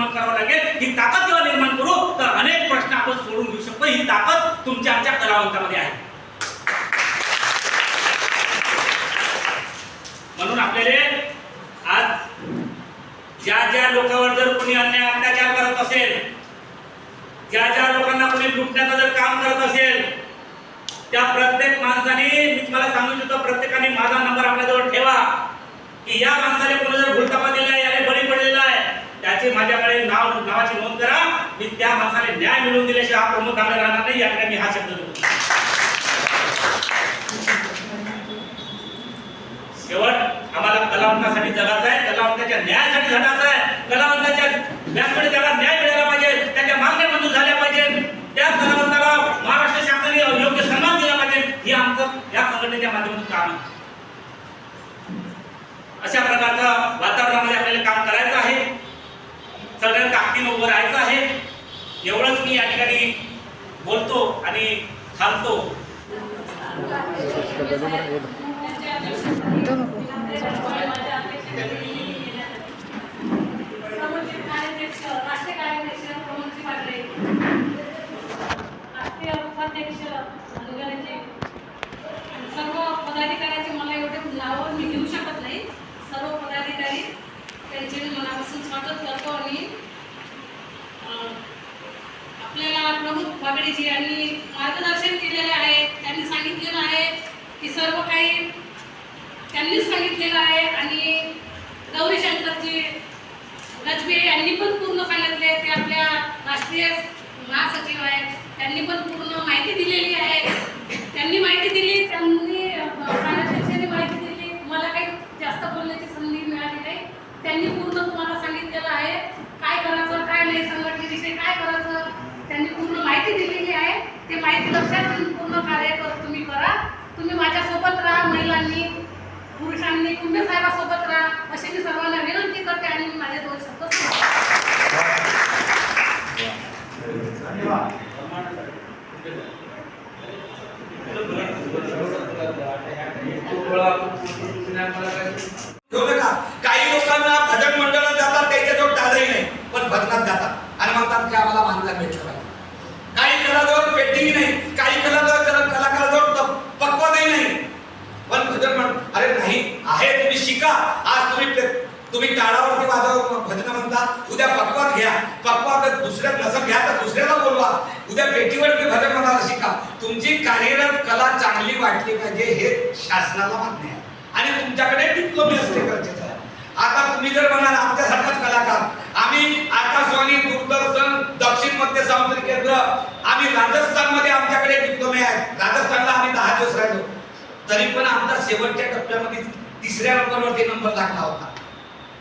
निर्माण करावं लागेल ही ताकद जेव्हा निर्माण करू तर अनेक प्रश्न आपण सोडून घेऊ शकतो. ही ताकद तुमच्या आमच्या कलावंतामध्ये आहे. म्हणून आपल्याला आज ज्या ज्या लोकांवर जर कोणी अन्याय अत्याचार करत असेल ज्या ज्या लोकांना कोणी लुटण्याचं जर काम करत असेल त्या प्रत्येक माणसाने मी तुम्हाला सांगू इच्छितो प्रत्येकाने माझा नंबर आपल्याजवळ ठेवा की या माणसाने कोणी जर भूलतापा दिला त्या माणसाने न्याय मिळवून दिल्याशिवाय हा प्रमुख आम्ही राहणार नाही या ठिकाणी मी हा शब्द देतो. शेवट आम्हाला कलावंतासाठी जगायचं आहे कलावंताच्या न्यायासाठी झटायचं आहे. कलावंताच्या व्यासपीठ त्याला न्याय मिळाला पाहिजे त्याच्या मागण्या मंजूर झाल्या पाहिजे. त्या कलावंताला महाराष्ट्र शासनाने योग्य सन्मान दिला पाहिजे. हे आमचं या संघटनेच्या माध्यमातून काम आहे. अशा प्रकारचं वातावरणामध्ये आपल्याला काम करायचं आहे. सगळ्यांना ताकदीनं उभं राहायचं एवढंच मी या ठिकाणी बोलतो आणि थांबतो. राष्ट्रीय उपाध्यक्ष सर्व पदाधिकाऱ्याचे मला एवढे नावं मी घेऊ शकत नाही सर्व पदाधिकारी त्यांचे मी मनापासून स्वागत करतो आणि अं, आपल्याला बागडेजी यांनी मार्गदर्शन केलेले आहे. त्यांनी सांगितलेलं आहे की सर्व काही त्यांनीच सांगितलेलं आहे आणि गौरी शंकरजी गजबे यांनी पण पूर्ण सांगितले. ते आपल्या राष्ट्रीय महासचिव आहेत. त्यांनी पण पूर्ण माहिती दिलेली आहे. त्यांनी माहिती दिली त्यांनी अं, माहिती दिली. मला काही जास्त बोलण्याची संधी मिळाली नाही. त्यांनी पूर्ण तुम्हाला सांगितलेलं आहे. काय करायचं काय नाही संघटनेविषयी काय करायचं त्यांनी पूर्ण माहिती दिलेली आहे. ते माहिती लक्षात घेऊन पूर्ण कार्य कर तुम्ही करा. तुम्ही माझ्यासोबत राहा महिलांनी पुरुषांनी कुंभे साहेबासोबत राहा. अशी मी सर्वांना विनंती करते आणि मी माझे दोन शब्द हो काही लोकांना भजन मंडळात जातात त्याच्याजवळ टाळही नाही. पण भजनात जातात. आणि म्हणतात की आम्हाला मानधन भेटलं कलाजवळ नाही. काही कलाकार कलाकार कलाकाराजवळ पक्वतही नाही. पण भजन म्हण अरे नाही आहे तुम्ही शिका. आज तुम्ही पे- तुम्ही टाळावरती वाजव भजन म्हणता. उद्या पक्वात घ्या. पक्वात दुसऱ्या नसं घ्या तर दुसऱ्याला बोलवा. उद्या पेटीवर तुम्ही भजन म्हणायला शिका. तुमची कार्यरत कला चांगली वाटली पाहिजे हे शासनाला मान्य आहे. आणि तुमच्याकडे डिप्लोमी असणे गरजेचं आहे. आता तुम्ही जर म्हणाल आमच्यासारखाच कलाकार. आम्ही आकाशवाणी दूरदर्शन दक्षिण मध्य समुद्र केंद्र आम्ही राजस्थानमध्ये आमच्याकडे डिप्लोमे आहेत राजस्थानला आम्ही दहा दिवस राहिलो तरी पण आमचा शेवटच्या टप्प्यामध्ये तिसऱ्या नंबरवरती नंबर लागला होता.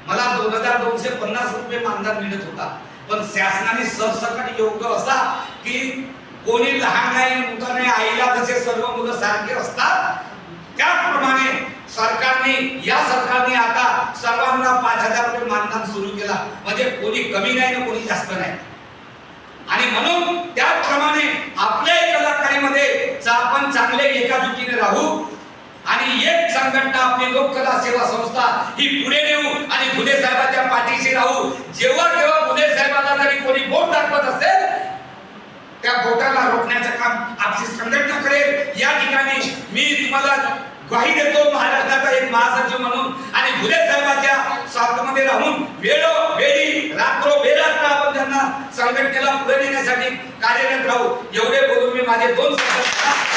मला दोन हजार दोनशे पन्नास रुपये मानधन मिळत होता. पण शासनाने सरसकट योग्य असा की कोणी लहान नाही मोठा नाही आईला जसे सर्व मुलं सारखे असतात त्याचप्रमाणे सरकारने या सरकारने आता सर्वांना पाच हजार रुपये मानधन सुरू केला. म्हणजे कोणी कमी नाही ना कोणी जास्त नाही. आणि म्हणून त्याचप्रमाणे आपल्या कलाकारीमध्ये आपण चांगले एकाजुटीने राहू आणि एक संघटना आपली लोककला सेवा संस्था ही पुढे नेऊ आणि भुले साहेबांच्या पाठीशी राहू. जेव्हा जेव्हा भुले साहेबांना जरी कोणी बोट दाखवत असेल त्या बोटाला रोखण्याचं काम आपली संघटना करेल. या ठिकाणी मी तुम्हाला ग्वाही देतो महाराष्ट्राचा एक महासचिव म्हणून. आणि भुले साहेबांच्या साथमध्ये राहून वेळो वेळी रात्रो बेरात्र आपण त्यांना संघटनेला पुढे नेण्यासाठी कार्यरत राहू. एवढे बोलून मी माझे दोन संघटना